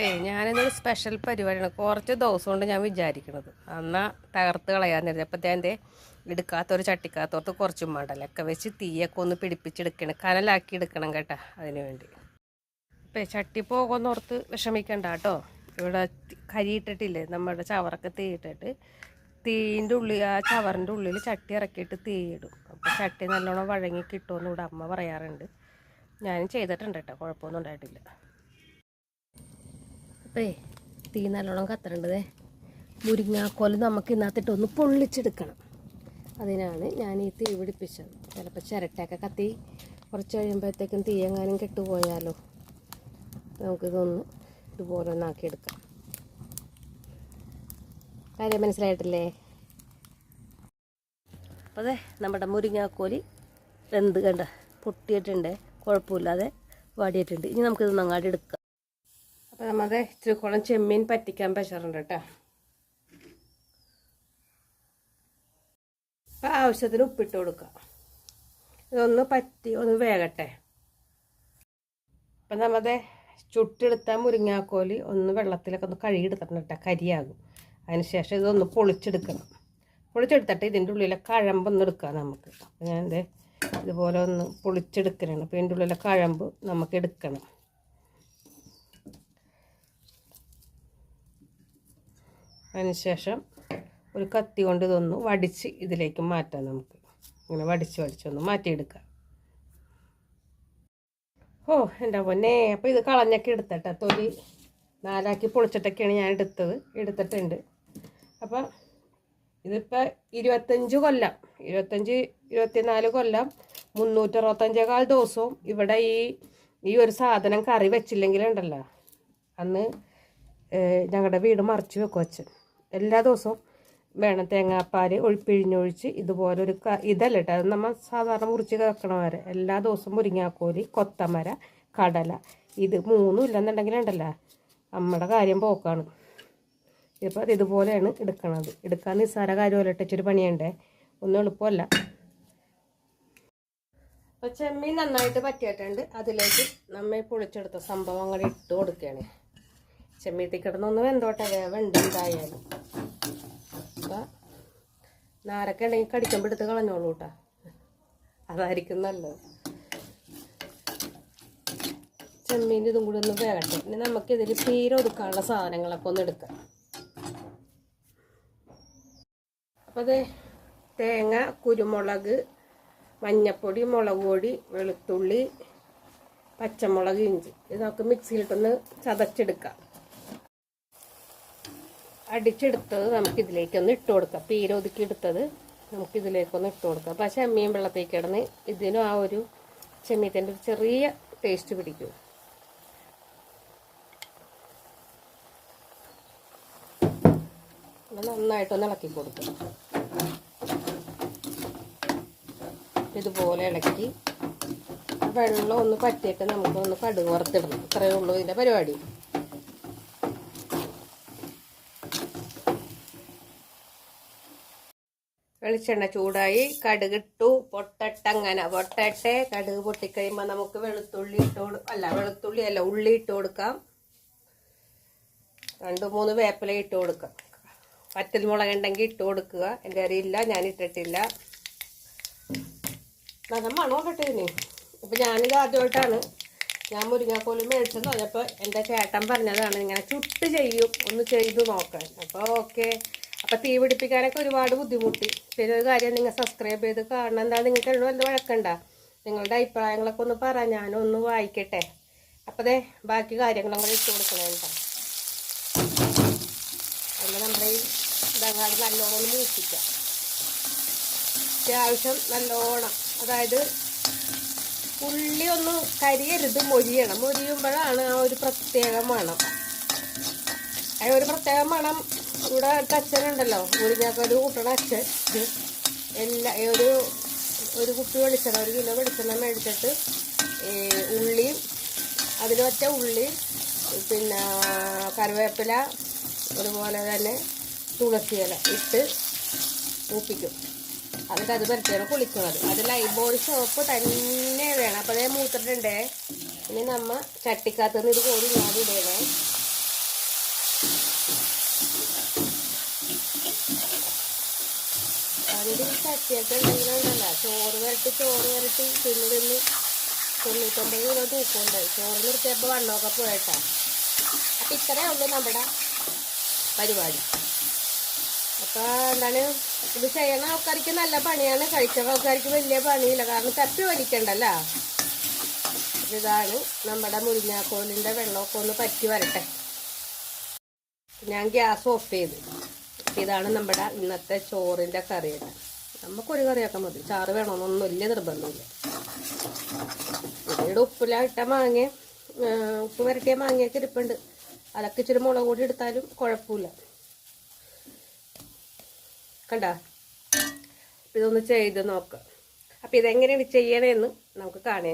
ഏയ് ഞാനിന്നൊരു സ്പെഷ്യൽ പരിപാടിയാണ്. കുറച്ച് ദിവസം കൊണ്ട് ഞാൻ വിചാരിക്കണത്. എന്നാൽ തകർത്ത് കളയാൻ നേരം അപ്പം ഞാൻ എന്തേ എടുക്കാത്തൊരു ചട്ടിക്കാത്തോർത്ത് കുറച്ച് മടലൊക്കെ വെച്ച് തീയൊക്കെ ഒന്ന് പിടിപ്പിച്ചെടുക്കണം. കനലാക്കി എടുക്കണം കേട്ടോ അതിന് വേണ്ടി. ഇപ്പം ചട്ടി പോകുന്നോർത്ത് വിഷമിക്കണ്ട കേട്ടോ. ഇവിടെ കരിയിട്ടിട്ടില്ലേ? നമ്മുടെ ചവറൊക്കെ തീയിട്ടിട്ട് തീന്റെ ഉള്ളിൽ ആ ചവറിന്റെ ഉള്ളിൽ ചട്ടി ഇറക്കിയിട്ട് തീയിടും. അപ്പോൾ ചട്ടി നല്ലോണം വഴങ്ങി കിട്ടുമെന്ന് ഇവിടെ അമ്മ പറയാറുണ്ട്. ഞാനും ചെയ്തിട്ടുണ്ട് കേട്ടോ. കുഴപ്പമൊന്നും ഉണ്ടായിട്ടില്ല. അപ്പേ തീ നല്ലോണം കത്തറേണ്ടതേ മുരിങ്ങാക്കോൽ നമുക്ക് ഇന്നത്തിട്ടൊന്ന് പൊള്ളിച്ചെടുക്കണം. അതിനാണ് ഞാൻ ഈ തീ പിടിപ്പിച്ചത്. ചിലപ്പോൾ ചിരട്ടയൊക്കെ കത്തി കുറച്ച് കഴിയുമ്പോഴത്തേക്കും തീ എങ്ങാനും കെട്ടുപോയാലോ. നമുക്കിതൊന്ന് ഇതുപോലെ ഒന്നാക്കിയെടുക്കാം കാര്യം മനസ്സിലായിട്ടില്ലേ? അപ്പോൾ അതെ നമ്മുടെ മുരിങ്ങാക്കോലി എന്ത് കണ്ട പൊട്ടിയിട്ടുണ്ട്. കുഴപ്പമില്ലാതെ വാടിയിട്ടുണ്ട്. ഇനി നമുക്കിത് നങ്ങാടി എടുക്കാം. അപ്പോൾ നമ്മുടെ ഇത്തിരി കുളം ചെമ്മീൻ പറ്റിക്കാൻ പറ്റാറുണ്ട് കേട്ടോ. അപ്പോൾ ആവശ്യത്തിന് ഉപ്പിട്ട് കൊടുക്കുക ഇതൊന്ന് പറ്റി ഒന്ന് വേകട്ടെ. അപ്പം നമ്മുടെ ചുട്ടെടുത്ത മുരിങ്ങാക്കോലി ഒന്ന് വെള്ളത്തിലൊക്കെ ഒന്ന് കഴുകിയെടുത്തിട്ടുണ്ട് കേട്ടോ കരിയാകും. അതിന് ശേഷം ഇതൊന്ന് പൊളിച്ചെടുക്കണം. പൊളിച്ചെടുത്തിട്ട് ഇതിന്റെ ഉള്ളിലെ കഴമ്പൊന്ന് എടുക്കുക നമുക്ക്. അപ്പം ഞാൻ ദേ ഇതുപോലെ ഒന്ന് പൊളിച്ചെടുക്കലാണ്. അപ്പോൾ ഇതിന്റെ ഉള്ളിലെ കഴമ്പ് നമുക്ക് എടുക്കണം. അതിനുശേഷം ഒരു കത്തി കൊണ്ട് ഇതൊന്ന് വടിച്ച് ഇതിലേക്ക് മാറ്റാം നമുക്ക്. ഇങ്ങനെ വടിച്ച് വടിച്ചൊന്ന് മാറ്റിയെടുക്കാം ഓ എന്റെ പൊന്നെ? അപ്പോൾ ഇത് കളഞ്ഞൊക്കെ എടുത്തട്ടെ. തൊലി നാലാക്കി പൊളിച്ചിട്ടൊക്കെയാണ് ഞാൻ എടുത്തത്. എടുത്തിട്ടുണ്ട്. അപ്പം ഇതിപ്പോൾ ഇരുപത്തഞ്ച് കൊല്ലം. ഇരുപത്തഞ്ച് ഇരുപത്തിനാല് കൊല്ലം മുന്നൂറ്ററുപത്തഞ്ചേകാൽ ദിവസവും ഇവിടെ ഈ ഈ ഒരു സാധനം കറി വെച്ചില്ലെങ്കിലുണ്ടല്ലോ. അന്ന് ഞങ്ങളുടെ വീട് മറിച്ച് വെക്കും അച്ഛൻ. എല്ലാ ദിവസവും വേണം തേങ്ങാപ്പാൽ ഒഴിപ്പിഴിഞ്ഞൊഴിച്ച് ഇതുപോലെ ഒരു ക ഇതല്ല കേട്ടോ അത് നമ്മൾ സാധാരണ മുറിച്ച് കേൾക്കണ വരെ എല്ലാ ദിവസവും മുരിങ്ങാക്കോലി കൊത്തമര കടല. ഇത് മൂന്നും ഇല്ലെന്നുണ്ടെങ്കിൽ ഉണ്ടല്ല. നമ്മുടെ കാര്യം പോക്കാണ്. ഇപ്പോൾ അത് ഇതുപോലെയാണ് എടുക്കണത്. എടുക്കാൻ നിസ്സാര കാര്യമല്ല ഇട്ടൊരു പണിയുണ്ടേ. ഒന്നും എളുപ്പമല്ല. അപ്പോൾ ചെമ്മീൻ നന്നായിട്ട് പറ്റിയിട്ടുണ്ട്. അതിലേക്ക് നമ്മെ പൊളിച്ചെടുത്ത സംഭവം അങ്ങനെ ഇട്ട് കൊടുക്കുകയാണ്. ചെമ്മീത്തി കിടന്നൊന്ന് വെന്തോട്ടെ. വേവുണ്ട് എന്തായാലും. നാരൊക്കെ ഉണ്ടെങ്കിൽ കടിക്കുമ്പോൾ എടുത്ത് കളഞ്ഞോളൂ കേട്ടോ അതായിരിക്കും നല്ലത്. ചെമ്മീന്റെ ഇതും കൂടി ഒന്ന് വേകട്ടെ ഇനി നമുക്കിതിൽ പീര ഒതുക്കാനുള്ള സാധനങ്ങളൊക്കെ ഒന്ന് എടുക്കാം. അപ്പോൾ അത് തേങ്ങ കുരുമുളക് മഞ്ഞപ്പൊടി മുളക് പൊടി വെളുത്തുള്ളി പച്ചമുളക് ഇഞ്ചി. ഇതൊക്കെ മിക്സിയിലിട്ടൊന്ന് ചതച്ചെടുക്കാം. അടിച്ചെടുത്തത് നമുക്കിതിലേക്കൊന്ന് ഇട്ട് കൊടുക്കാം. പീര ഒതുക്കി എടുത്തത് നമുക്കിതിലേക്കൊന്ന് ഇട്ട് കൊടുക്കാം. അപ്പോൾ ചെമ്മീൻ വെള്ളത്തേക്ക് കിടന്ന് ഇതിനും ആ ഒരു ചെമ്മീത്തിന്റെ ഒരു ചെറിയ ടേസ്റ്റ് പിടിക്കും. നന്നായിട്ടൊന്ന് ഇളക്കി കൊടുക്കും. ഇതുപോലെ ഇളക്കി വെള്ളം ഒന്ന് പറ്റിയിട്ട് നമുക്കൊന്ന് കടുക് വറുത്തിടണം. ഇത്രയേ ഉള്ളൂ ഇതിന്റെ പരിപാടി. വെളിച്ചെണ്ണ ചൂടായി കടുകിട്ടു പൊട്ടട്ടങ്ങനെ പൊട്ടട്ടെ കടുക് പൊട്ടിക്കഴിയുമ്പോൾ നമുക്ക് വെളുത്തുള്ളി ഇട്ട് അല്ല വെളുത്തുള്ളി അല്ല ഉള്ളി ഇട്ട് കൊടുക്കാം. രണ്ട് മൂന്ന് വേപ്പില ഇട്ട് കൊടുക്കാം. പറ്റൽ മുളക് ഉണ്ടെങ്കിൽ ഇട്ട് കൊടുക്കുക. എന്റെ അറിയില്ല ഞാൻ ഇട്ടിട്ടില്ല. നല്ല മണോ കേട്ടോ ഇനി? അപ്പം ഞാനിത് ആദ്യമായിട്ടാണ്. ഞാൻ മുരിങ്ങാക്കോൽ മേടിച്ചെന്ന് പറഞ്ഞപ്പോൾ എന്റെ ചേട്ടൻ പറഞ്ഞതാണ് ഇങ്ങനെ ചുട്ട് ചെയ്യും ഒന്ന് ചെയ്തു നോക്കാൻ. അപ്പോൾ ഓക്കെ. അപ്പോൾ തീ പിടിപ്പിക്കാനൊക്കെ ഒരുപാട് ബുദ്ധിമുട്ടി. പിന്നെ ഒരു കാര്യം നിങ്ങൾ സബ്സ്ക്രൈബ് ചെയ്ത് കാണണം. എന്താ നിങ്ങൾക്ക് എഴുതും വല്ല വഴക്കണ്ട? നിങ്ങളുടെ അഭിപ്രായങ്ങളൊക്കെ ഒന്ന് പറ. ഞാനൊന്ന് വായിക്കട്ടെ. അപ്പോൾ ദേ ബാക്കി കാര്യങ്ങളും കൂടെ ഇട്ട് കൊടുക്കണേ കേട്ടോ അതിൽ നമ്മുടെ ഈ ഇതങ്ങാട് നല്ലോണം മൂപ്പിക്കാം. അത്യാവശ്യം നല്ലോണം. അതായത് ഉള്ളി ഒന്ന് കരിയരുത്. മൊരിയണം. മൊരിയുമ്പോഴാണ് ആ ഒരു പ്രത്യേക മണം. ആ ഒരു പ്രത്യേക മണം ഇവിടെ അച്ഛനുണ്ടല്ലോ മുരിങ്ങാക്കൊരു കൂട്ടണ അച്ഛൻ. എല്ലാ ഒരു ഒരു കുപ്പി വെളിച്ചെണ്ണ ഒരു കിലോ വെളിച്ചെണ്ണ മേടിച്ചിട്ട് ഉള്ളിയും അതിലൊറ്റ ഉള്ളി പിന്നെ കറിവേപ്പില അതുപോലെ തന്നെ തുളസി ഇല ഇട്ട് മൂപ്പിക്കും. എന്നിട്ട് അത് പരത്തിയാണ് കുളിക്കുന്നത്. അത് ലൈബോൾ സോപ്പ് തന്നെ വേണം അപ്പോൾ അതേ മൂത്തിട്ടുണ്ടേ. ഇനി നമ്മൾ ചട്ടിക്കകത്ത് നിന്ന് ഇത് കോരി ഞാൻ ഇടണേ. പണ്ട് ചട്ടിയൊക്കെ ഉണ്ടെങ്കിലുണ്ടല്ലോ ചോറ് വരട്ടി ചോറ് വരട്ടി തിന്ന് തിന്ന് തൊണ്ണൂറ്റൊമ്പത് കിലോ തൂക്കമുണ്ട് ചോറ് നിർത്തിയപ്പോൾ വണ്ണമൊക്കെ പോയട്ടാ. അപ്പം ഇത്രയേ ഉള്ളൂ നമ്മുടെ പരിപാടി. അപ്പോൾ എന്താണ് ഇത് ചെയ്യണ ആൾക്കാർക്ക് നല്ല പണിയാണ്. കഴിച്ച ആൾക്കാർക്ക് വലിയ പണിയില്ല. കാരണം തപ്പി വലിക്കണ്ടല്ലോ. ഇതാണ് നമ്മുടെ മുരിങ്ങാക്കോലിന്റെ വെള്ളമൊക്കെ ഒന്ന് പറ്റി വരട്ടെ. ഞാൻ ഗ്യാസ് ഓഫ് ചെയ്തു. ഇതാണ് നമ്മുടെ ഇന്നത്തെ ചോറിന്റെ കറിയുടെ നമുക്കൊരു കറിയൊക്കെ മതി. ചാറ് വേണമെന്നൊന്നും വലിയ നിർബന്ധമില്ല. ഇവിടെ ഉപ്പിലിട്ട മാങ്ങ ഉപ്പ് വരട്ടിയ മാങ്ങയൊക്കെ ഇരിപ്പുണ്ട്. അതൊക്കെ ഇച്ചിരി മുളക് കൂടി എടുത്താലും കുഴപ്പമില്ല. കണ്ട? ഇതൊന്ന് ചെയ്ത് നോക്കാം. അപ്പം ഇതെങ്ങനെയാണ് ചെയ്യണമെന്ന് നമുക്ക് കാണാം.